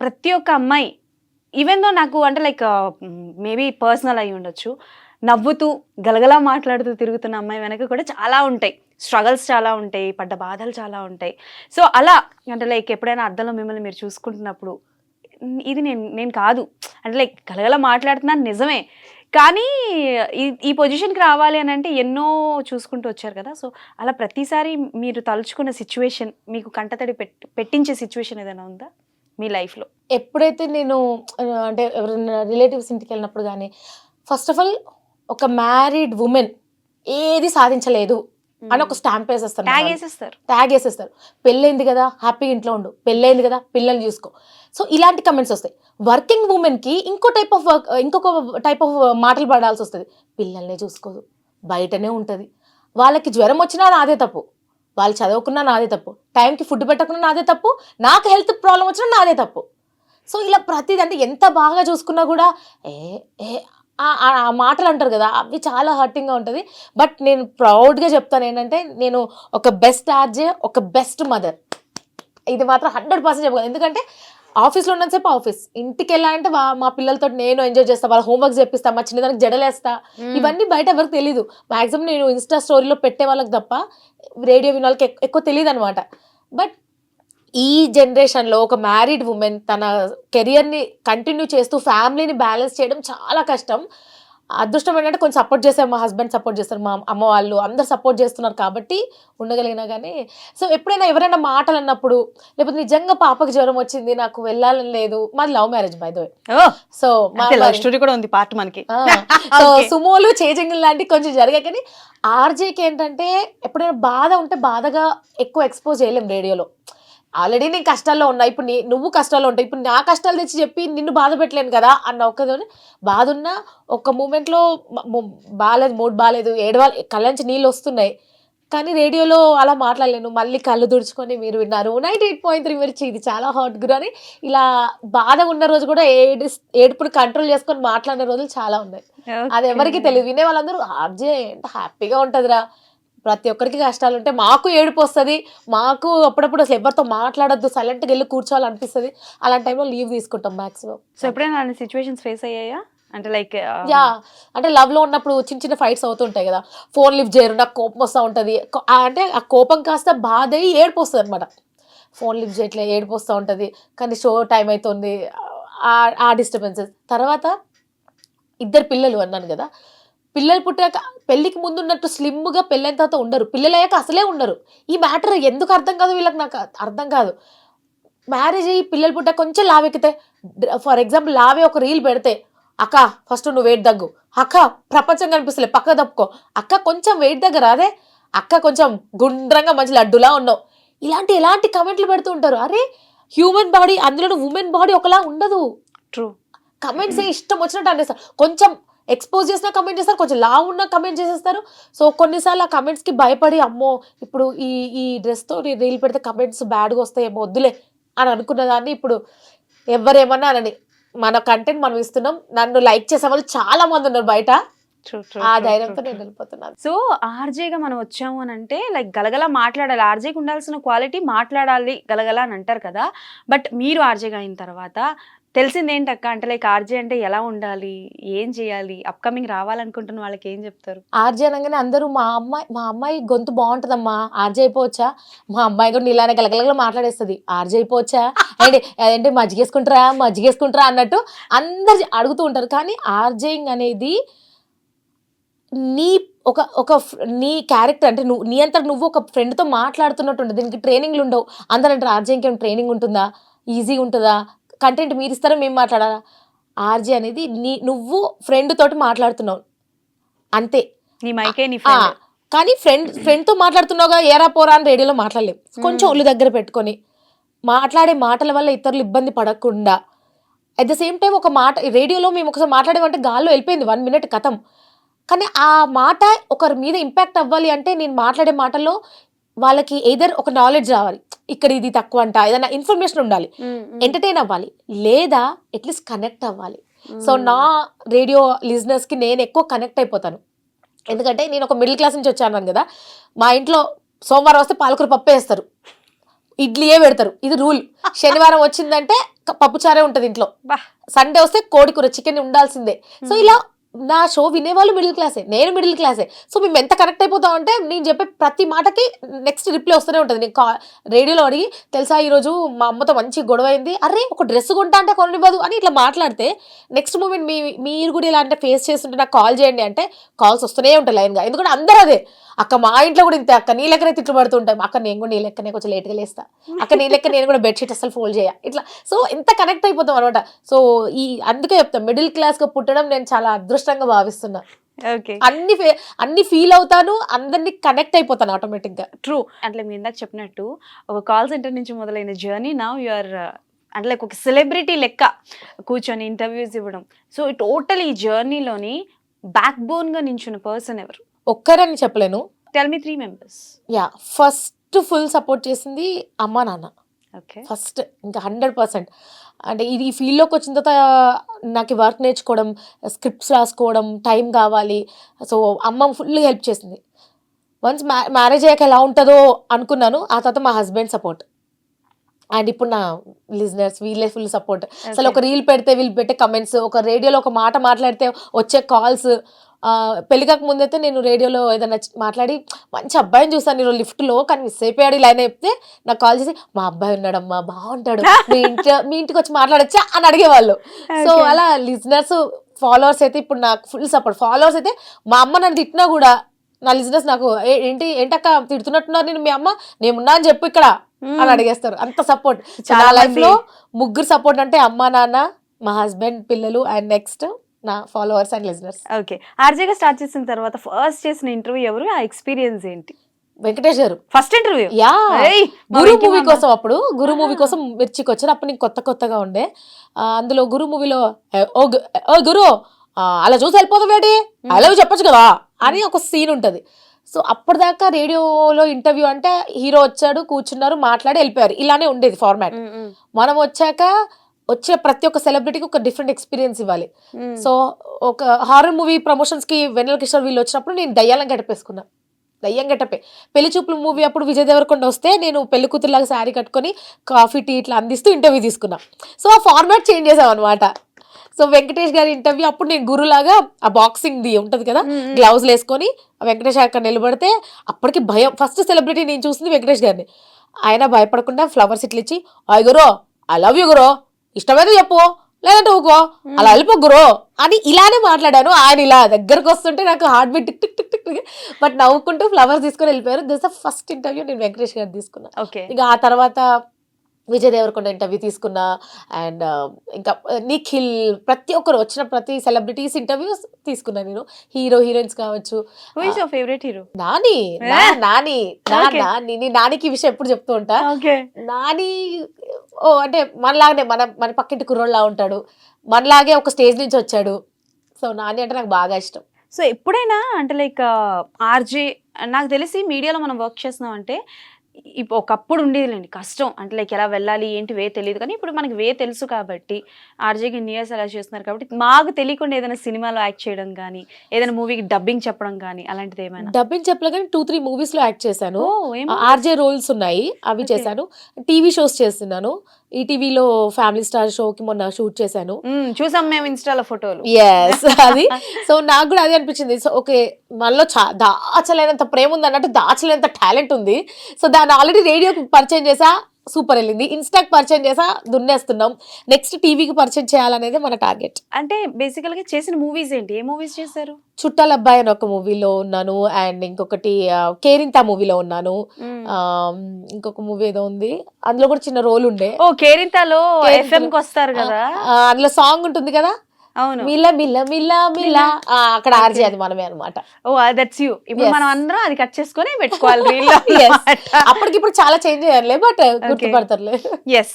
ప్రతి ఒక్క అమ్మాయి ఈవెన్ దో నాకు అంటే లైక్ మేబీ పర్సనల్ అయి ఉండొచ్చు నవ్వుతూ గలగలా మాట్లాడుతూ తిరుగుతున్న అమ్మాయి వెనక కూడా చాలా ఉంటాయి. స్ట్రగల్స్ చాలా ఉంటాయి పడ్డ బాధలు చాలా ఉంటాయి. సో అలా అంటే లైక్ ఎప్పుడైనా అద్దంలో మిమ్మల్ని మీరు చూసుకుంటున్నప్పుడు ఇది నేను నేను కాదు. అంటే లైక్ కలగల మాట్లాడుతున్నాను నిజమే. కానీ ఈ ఈ పొజిషన్కి రావాలి అని అంటే ఎన్నో చూసుకుంటూ వచ్చారు కదా. సో అలా ప్రతిసారి మీరు తలుచుకున్న సిచ్యువేషన్ మీకు కంటతడి పెట్టి పెట్టించే సిచ్యువేషన్ ఏదైనా ఉందా? మీ లైఫ్లో? ఎప్పుడైతే నేను అంటే ఎవరైనా రిలేటివ్స్ ఇంటికి వెళ్ళినప్పుడు కానీ ఫస్ట్ ఆఫ్ ఆల్ ఒక మ్యారీడ్ ఉమెన్ ఏది సాధించలేదు. అని ఒక స్టాంప్ వేసేస్తాను ట్యాగ్ వేసేస్తారు. ట్యాగ్ వేసేస్తారు. పెళ్ళైంది కదా హ్యాపీగా ఇంట్లో ఉండు. పెళ్ళైంది కదా పిల్లల్ని చూసుకో. సో ఇలాంటి కమెంట్స్ వస్తాయి. వర్కింగ్ ఉమెన్కి ఇంకో టైప్ ఆఫ్ వర్క్ ఇంకొక టైప్ ఆఫ్ మాటలు పడాల్సి వస్తుంది. పిల్లల్నే చూసుకోదు. బయటనే ఉంటుంది. వాళ్ళకి జ్వరం వచ్చినా నాదే తప్పు. వాళ్ళు చదవకున్నా నాదే తప్పు. టైంకి ఫుడ్ పెట్టకున్నా నాదే తప్పు. నాకు హెల్త్ ప్రాబ్లం వచ్చినా నాదే తప్పు. సో ఇలా ప్రతిదీ అంటే ఎంత బాగా చూసుకున్నా కూడా ఏ ఏ ఆ- మాటలు అంటారు కదా అవి చాలా హర్టింగ్గా ఉంటుంది. బట్ నేను ప్రౌడ్గా చెప్తాను ఏంటంటే నేను ఒక బెస్ట్ ఆర్జే ఒక బెస్ట్ మదర్ ఇది మాత్రం హండ్రెడ్ పర్సెంట్ చెప్పగలను. ఎందుకంటే ఆఫీస్లో ఉన్నంతసేపు ఆఫీస్ ఇంటికి వెళ్ళాలంటే వా- మా పిల్లలతో నేను ఎంజాయ్ చేస్తా వాళ్ళ హోంవర్క్ చేపిస్తా మా చిన్నదానికి జడలేస్తా. ఇవన్నీ బయట ఎవరికి తెలీదు. మాక్సిమం నేను ఇన్స్టా స్టోరీలో పెట్టే వాళ్ళకి తప్ప రేడియో వినే వాళ్ళకి ఎక్- ఎక్కువ తెలియదు అనమాట బట్ ఈ జనరేషన్లో ఒక మ్యారీడ్ ఉమెన్ తన కెరియర్ని కంటిన్యూ చేస్తూ ఫ్యామిలీని బ్యాలెన్స్ చేయడం చాలా కష్టం. అదృష్టం ఏంటంటే కొంచెం సపోర్ట్ చేశారు మా హస్బెండ్ సపోర్ట్ చేస్తారు మా అమ్మ వాళ్ళు అందరు సపోర్ట్ చేస్తున్నారు కాబట్టి ఉండగలిగినా కానీ సో ఎప్పుడైనా ఎవరైనా మాటలు అన్నప్పుడు లేకపోతే నిజంగా పాపకి జ్వరం వచ్చింది నాకు వెళ్ళాలని లేదు మాది love marriage by the so మా స్టోరీ కూడా ఉంది పార్ట్ మనకి. సో. సుమోలు చేజింగ్ లాంటివి కొంచెం జరిగాయి కానీ ఆర్జేకి ఏంటంటే ఎప్పుడైనా బాధ ఉంటే బాధగా ఎక్కువ ఎక్స్పోజ్ చేయలేం రేడియోలో. ఆల్రెడీ నేను కష్టాల్లో ఉన్నా. ఇప్పుడు నీ నువ్వు కష్టాల్లో ఉంటావు. ఇప్పుడు నా కష్టాలు తెచ్చి చెప్పి నిన్ను బాధ పెట్టలేను కదా అన్న ఒక్కదని బాధ ఉన్నా ఒక మూమెంట్లో బాగాలేదు మూడ్ బాగాలేదు ఏడవాలి కళ్ళ నుంచి నీళ్ళు వస్తున్నాయి. కానీ రేడియోలో అలా మాట్లాడలేను. మళ్ళీ కళ్ళు తుడుచుకొని మీరు విన్నారు. నైట్ ఎయిట్ పాయింట్ త్రీ మిర్చి ఇది చాలా హాట్ గురు అని ఇలా బాధ ఉన్న రోజు కూడా ఏడు ఏడుపుని కంట్రోల్ చేసుకొని మాట్లాడిన రోజులు చాలా ఉన్నాయి. అది ఎవరికి తెలియదు వినే వాళ్ళందరూ ఆర్జే ఎంత హ్యాపీగా ఉంటుందిరా. ప్రతి ఒక్కరికి కష్టాలు ఉంటాయి మాకు ఏడుపు వస్తుంది మాకు అప్పుడప్పుడు అసలు ఎవరితో మాట్లాడొద్దు. సైలెంట్గా వెళ్ళి కూర్చోవాలనిపిస్తుంది. అలాంటి టైంలో లీవ్ తీసుకుంటాం మాక్సిమం. సో ఎప్పుడైనా సిచ్యువేషన్స్ ఫేస్ అయ్యాయా? అంటే లైక్ యా. అంటే లవ్లో ఉన్నప్పుడు చిన్న చిన్న ఫైట్స్ అవుతుంటాయి కదా. ఫోన్ లిఫ్ట్ చేయరు నాకు కోపం వస్తూ ఉంటుంది. అంటే ఆ కోపం కాస్త బాధ అయ్యి ఏడుపు వస్తుంది అనమాట ఫోన్ లిఫ్ట్ చేయట్లే ఏడుపు వస్తూ ఉంటుంది. కానీ షో టైం అవుతుంది ఆ- ఆ డిస్టర్బెన్సెస్. తర్వాత ఇద్దరు పిల్లలు అన్నాను కదా. పిల్లలు పుట్టాక పెళ్ళికి ముందు ఉన్నట్టు స్లిమ్గా పెళ్ళైన తర్వాత ఉండరు. పిల్లలు అయ్యాక అసలే ఉండరు. ఈ మ్యాటర్ ఎందుకు అర్థం కాదు వీళ్ళకి నాకు అర్థం కాదు. మ్యారేజ్ అయ్యి పిల్లలు పుట్టాక కొంచెం లావెక్కితే ఫర్ ఎగ్జాంపుల్ లావే ఒక రీల్ పెడితే అక్క ఫస్ట్ నువ్వు వెయిట్ తగ్గు. అక్క ప్రపంచం కనిపిస్తలే పక్క తప్పుకో. అక్క కొంచెం వెయిట్ దగ్గర అదే అక్క కొంచెం గుండ్రంగా మంచి లడ్డులా ఉన్నావు. ఇలాంటి ఎలాంటి కమెంట్లు పెడుతూ ఉంటారు. అరే హ్యూమన్ బాడీ అందులో ఉమెన్ బాడీ ఒకలా ఉండదు. ట్రూ. కమెంట్స్ ఇష్టం వచ్చినట్టు అనేస్తారు కొంచెం ఎక్స్పోజ్ చేసిన కమెంట్ చేస్తారు కొంచెం లా ఉన్న కమెంట్ చేసేస్తారు. సో కొన్నిసార్లు ఆ కమెంట్స్కి భయపడి అమ్మో ఇప్పుడు ఈ ఈ డ్రెస్తో రీల్ పెడితే కమెంట్స్ బ్యాడ్గా వస్తాయేమో వద్దులే అని అనుకున్న దాన్ని ఇప్పుడు ఎవరేమన్నా అనని మన కంటెంట్ మనం ఇస్తున్నాం నన్ను లైక్ చేసే వాళ్ళు చాలా మంది ఉన్నారు బయట. ఆ ధైర్యంతో నేను వెళ్ళిపోతున్నాను. సో ఆర్జేగా మనం వచ్చాము అని అంటే లైక్ గలగల మాట్లాడాలి. ఆర్జేకి ఉండాల్సిన క్వాలిటీ మాట్లాడాలి గలగల అని అంటారు కదా. బట్ మీరు ఆర్జేగా అయిన తర్వాత తెలిసింది అక్క అంటే లైక్ ఆర్జే అంటే ఎలా ఉండాలి? ఏం చేయాలి? అప్కమింగ్ రావాలనుకుంటున్న వాళ్ళకి ఏం చెప్తారు? ఆర్జే అనగానే అందరూ మా అమ్మాయి మా అమ్మాయి గొంతు బాగుంటుందమ్మా. ఆర్జే అయిపోవచ్చా? మా అమ్మాయి కూడా ఇలానే గలగలగల మాట్లాడేస్తుంది. ఆర్జే అయిపోవచ్చా? అంటే అదేంటి మజ్జిగేసుకుంటారా? మజ్జిగేసుకుంటారా అన్నట్టు అందరు అడుగుతూ ఉంటారు. కానీ ఆర్జేయింగ్ అనేది నీ ఒక ఒక నీ క్యారెక్టర్ అంటే నువ్వు నీ అంతా నువ్వు ఒక ఫ్రెండ్తో మాట్లాడుతున్నట్టు ఉంటుంది దీనికి ట్రైనింగ్లు ఉండవు. అందరూ అంటారు ఆర్జేకి ఏమైనా ట్రైనింగ్ ఉంటుందా? ఈజీ ఉంటుందా? కంటెంట్ మీరు ఇస్తారా మేము మాట్లాడాలా? ఆర్జే అనేది నీ నువ్వు ఫ్రెండ్ తోటి మాట్లాడుతున్నావు. అంతే. కానీ ఫ్రెండ్ ఫ్రెండ్తో మాట్లాడుతున్నావుగా ఏరా పోరా అని రేడియోలో మాట్లాడలేం. కొంచెం ఒళ్ళు దగ్గర పెట్టుకొని మాట్లాడే మాటల వల్ల ఇతరులు ఇబ్బంది పడకుండా అట్ ద సేమ్ టైం ఒక మాట రేడియోలో మేము ఒకసారి మాట్లాడేమంటే గాల్లో వెళ్ళిపోయింది వన్ మినిట్ కథం. కానీ ఆ మాట ఒకరి మీద ఇంపాక్ట్ అవ్వాలి అంటే నేను మాట్లాడే మాటల్లో వాళ్ళకి ఏదర్ ఒక నాలెడ్జ్ రావాలి. ఇక్కడ ఇది తక్కువ అంట ఏదైనా ఇన్ఫర్మేషన్ ఉండాలి. ఎంటర్టైన్ అవ్వాలి. లేదా అట్లీస్ట్ కనెక్ట్ అవ్వాలి. సో నా రేడియో లిజినెస్కి నేను ఎక్కువ కనెక్ట్ అయిపోతాను. ఎందుకంటే నేను ఒక మిడిల్ క్లాస్ నుంచి వచ్చాను కదా మా ఇంట్లో సోమవారం వస్తే పాలకూర పప్పు వేస్తారు. ఇడ్లీయే పెడతారు. ఇది రూల్ శనివారం వచ్చిందంటే పప్పుచారే ఉంటది ఇంట్లో. సండే వస్తే కోడి కూర చికెన్ ఉండాల్సిందే. సో ఇలా నా షో వినేవాళ్ళు మిడిల్ క్లాసే నేను మిడిల్ క్లాసే సో మేము ఎంత కనెక్ట్ అయిపోతాం అంటే నేను చెప్పే ప్రతి మాటకి నెక్స్ట్ రిప్లై వస్తూనే ఉంటుంది. నేను కా రేడియోలో అడిగి తెలుసా ఈరోజు మా అమ్మతో మంచి గొడవ అయింది. అరే ఒక డ్రెస్ కొంటా అంటే కొనివ్వదు అని ఇట్లా మాట్లాడితే నెక్స్ట్ మూమెంట్ మీ మీరు కూడా ఇలా అంటే ఫేస్ చేస్తుంటే నాకు కాల్ చేయండి అంటే కాల్స్ వస్తూనే ఉంటాయి లైన్గా. ఎందుకంటే అందరూ అదే. అక్క మా ఇంట్లో కూడా ఇంతే అక్క నీ లెక్కనే తిట్లు పడుతుంటాం అక్క నేను కూడా నీ లెక్కనే కొంచెం లేట్గా లేస్తా. అక్క నీ లెక్క నేను కూడా బెడ్షీట్ అసలు ఫోల్డ్ చేయ ఇట్లా సో ఎంత కనెక్ట్ అయిపోతాం అనమాట సో ఈ అందుకే చెప్తాం మిడిల్ క్లాస్గా పుట్టడం నేను చాలా అదృష్టంగా భావిస్తున్నా. ఓకే అన్ని అన్ని ఫీల్ అవుతాను అందరినీ కనెక్ట్ అయిపోతాను ఆటోమేటిక్గా ట్రూ అంటే మీరు ఇందాక చెప్పినట్టు ఒక కాల్ సెంటర్ నుంచి మొదలైన జర్నీ నా యూఆర్ అంటే లైక్ ఒక సెలబ్రిటీ లెక్క కూర్చొని ఇంటర్వ్యూస్ ఇవ్వడం. సో టోటల్ ఈ జర్నీలోని బ్యాక్ బోన్గా నించున్న పర్సన్ ఎవరు? ఒక్కరని చెప్పలేను. Tell me three members ya first full support చేసింది అమ్మ నాన్న. ఓకే ఫస్ట్ ఇంకా హండ్రెడ్ పర్సెంట్ అంటే ఇది ఈ ఫీల్డ్లోకి వచ్చిన తర్వాత నాకు వర్క్ నేర్చుకోవడం స్క్రిప్ట్స్ రాసుకోవడం టైం కావాలి. సో అమ్మ ఫుల్ హెల్ప్ చేసింది. వన్స్ మ్యా మ్యారేజ్ అయ్యాక ఎలా ఉంటుందో అనుకున్నాను. ఆ తర్వాత మా హస్బెండ్ సపోర్ట్ అండ్ ఇప్పుడు నా లిజనర్స్ వీళ్ళే ఫుల్ సపోర్ట్ అసలు ఒక రీల్ పెడితే వీళ్ళు పెట్టే కమెంట్స్ ఒక రేడియోలో ఒక మాట మాట్లాడితే వచ్చే కాల్స్ పెళ్ళి కాక ముందైతే నేను రేడియోలో ఏదైనా మాట్లాడి మంచి అబ్బాయిని చూసాను నేను లిఫ్ట్లో కానీ మిస్ అయిపోయాడు ఇలా అని చెప్తే నాకు కాల్ చేసి మా అబ్బాయి ఉన్నాడమ్మా బాగుంటాడు మీ ఇంటి మీ ఇంటికి వచ్చి మాట్లాడచ్చా? అని అడిగేవాళ్ళు. సో. అలా లిజనర్స్ ఫాలోవర్స్ అయితే ఇప్పుడు నాకు ఫుల్ సపోర్ట్. ఫాలోవర్స్ అయితే మా అమ్మ నన్ను తిట్టినా కూడా నా లిజనర్స్ నాకు "ఏ- ఏంటి ఏంటక్క తిడుతున్నట్టున్నారు నేను మీ అమ్మ? నేను ఉన్నా అని చెప్పు ఇక్కడ. అని అడిగేస్తారు. అంత సపోర్ట్. చాలా లైఫ్లో ముగ్గురు సపోర్ట్ అంటే అమ్మా నాన్న మా హస్బెండ్ పిల్లలు అండ్ నెక్స్ట్ నా ఫాలోవర్స్ అండ్ లిజనర్స్. ఓకే. ఆర్జేగా స్టార్ట్ చేసిన తర్వాత ఫస్ట్ చేసిన ఇంటర్వ్యూ ఎవరు? ఆ ఎక్స్పీరియన్స్ ఏంటి? వెంకటేష్ గారు. First interview? Ya. Guru movie. కోసం అప్పుడు గురు మూవీ. కోసం మిర్చికి వచ్చారు అప్పుడు నేను కొత్త కొత్తగా ఉండే. అందులో గురు మూవీలో ఓ గురు అలా చూసి వెళ్ళిపోతావు వేటి అలా చెప్పొచ్చు కదా? అని ఒక సీన్ ఉంటది. సో అప్పటిదాకా రేడియోలో ఇంటర్వ్యూ అంటే హీరో వచ్చాడు కూర్చున్నారు మాట్లాడి వెళ్ళిపోయారు. ఇలానే ఉండేది ఫార్మాట్ మనం వచ్చాక వచ్చే ప్రతి ఒక్క సెలబ్రిటీకి ఒక డిఫరెంట్ ఎక్స్పీరియన్స్ ఇవ్వాలి. సో ఒక హారర్ మూవీ ప్రమోషన్స్కి వెన్నెల కిషోర్ వీళ్ళు వచ్చినప్పుడు నేను దయ్యాలం గడిపేసుకున్నా. దయ్యం గెటపే. పెళ్ళి చూపులు మూవీ అప్పుడు విజయ్ దేవరకొండ వస్తే నేను పెళ్ళి కూతురులాగా శారీ కట్టుకొని కాఫీ టీ ఇట్లా అందిస్తూ ఇంటర్వ్యూ తీసుకున్నా. సో ఆ ఫార్మాట్ చేంజ్ చేసాం అనమాట సో వెంకటేష్ గారి ఇంటర్వ్యూ అప్పుడు నేను గురులాగా ఆ బాక్సింగ్ ది ఉంటది కదా గ్లౌజ్ వేసుకొని ఆ వెంకటేష్ అక్కడ నిలబడితే అప్పటికి భయం ఫస్ట్ సెలబ్రిటీ నేను చూసింది వెంకటేష్ గారిని. ఆయన భయపడకుండా ఫ్లవర్స్ ఇట్లా ఇచ్చి అయ్య గురో ఐ లవ్ యూ గురో. ఇష్టమైతే చెప్పు లేదంటే ఊకో అలా వెళ్ళిపో గురో అని ఇలానే మాట్లాడాను. ఆయన ఇలా దగ్గరకు వస్తుంటే నాకు heart beat tick tick tick tick but నవ్వుకుంటూ ఫ్లవర్స్ తీసుకొని వెళ్ళిపోయారు. దిస్ ద ఫస్ట్ ఇంటర్వ్యూ నేను వెంకటేష్ గారు తీసుకున్నా. ఓకే ఇంకా ఆ తర్వాత విజయ్ దేవరకొండ ఇంటర్వ్యూ తీసుకున్నా అండ్ ఇంకా నిఖిల్ ప్రతి ఒక్కరు వచ్చిన ప్రతి సెలబ్రిటీస్ ఇంటర్వ్యూస్ తీసుకున్నా నేను. హీరో హీరోయిన్స్ కావచ్చు. Favourite hero Nani? Nani. Nani నీ నానికి విషయం ఎప్పుడు చెప్తూ ఉంటా? నాని ఓ అంటే మనలాగానే మన మన పక్కింటి కుర్రోళ్ళలా ఉంటాడు. మనలాగే ఒక స్టేజ్ నుంచి వచ్చాడు. సో నాని అంటే నాకు బాగా ఇష్టం. సో ఎప్పుడైనా అంటే లైక్ ఆర్జే నాకు తెలిసి మీడియాలో మనం వర్క్ చేస్తున్నాం అంటే ఇప్పుడు ఒకప్పుడు ఉండేదిలేండి. కష్టం. అంటే లైక్ ఎలా వెళ్ళాలి ఏంటి వే తెలియదు. కానీ ఇప్పుడు మనకి వే తెలుసు కాబట్టి ఆర్జేకి ఇయర్స్ అలా చేస్తున్నారు కాబట్టి మాకు తెలియకుండా ఏదైనా సినిమాలో యాక్ట్ చేయడం కానీ ఏదైనా మూవీకి డబ్బింగ్ చెప్పడం కానీ అలాంటిది ఏమైనా? డబ్బింగ్ చెప్పలే కానీ టూ త్రీ మూవీస్లో యాక్ట్ చేశాను. ఆర్జే రోల్స్ ఉన్నాయి. అవి. చేశాను. టీవీ షోస్ చేస్తున్నాను. ఈ టీవీలో ఫ్యామిలీ స్టార్ షోకి మొన్న షూట్ చేశాను. చూసాం మేము ఇన్స్టాలో ఫోటోలు. ఎస్ అది. సో నాకు కూడా అదే అనిపించింది. సో ఓకే మనలో చా దాచలేనంత ప్రేమ ఉంది అన్నట్టు దాచలేనంత టాలెంట్ ఉంది. సో దాన్ని ఆల్రెడీ రేడియోకి పరిచయం చేసా. సూపర్ వెళ్ళింది. ఇన్స్టాకి పరిచయం చేసా దున్నేస్తున్నాం. నెక్స్ట్ టీవీకి పరిచయం చేయాలనేది మన టార్గెట్. అంటే బేసికల్గా చేసిన మూవీస్ ఏంటి? ఏ మూవీస్ చేశారు? చుట్టాల అబ్బాయి అని ఒక మూవీలో ఉన్నాను. అండ్ ఇంకొకటి కేరింత మూవీలో ఉన్నాను. ఇంకొక మూవీ ఏదో ఉంది. అందులో కూడా చిన్న రోల్ ఉండే. ఓ కేరింతలో. ఎఫ్ఎం కి వస్తారు కదా? అందులో సాంగ్ ఉంటుంది కదా? అవును. మిల్ల మిల్ల మిల్ల మిల్ల. అక్కడ ఆర్జే అది మనమే అనమాట ఓ దట్స్ యూ ఇప్పుడు. మనం అందరం అది కట్ చేసుకొని పెట్టుకోవాలి. అప్పటికిప్పుడు చాలా చేంజ్ అయ్యారులే బట్ గుర్తుపడతారులే. ఎస్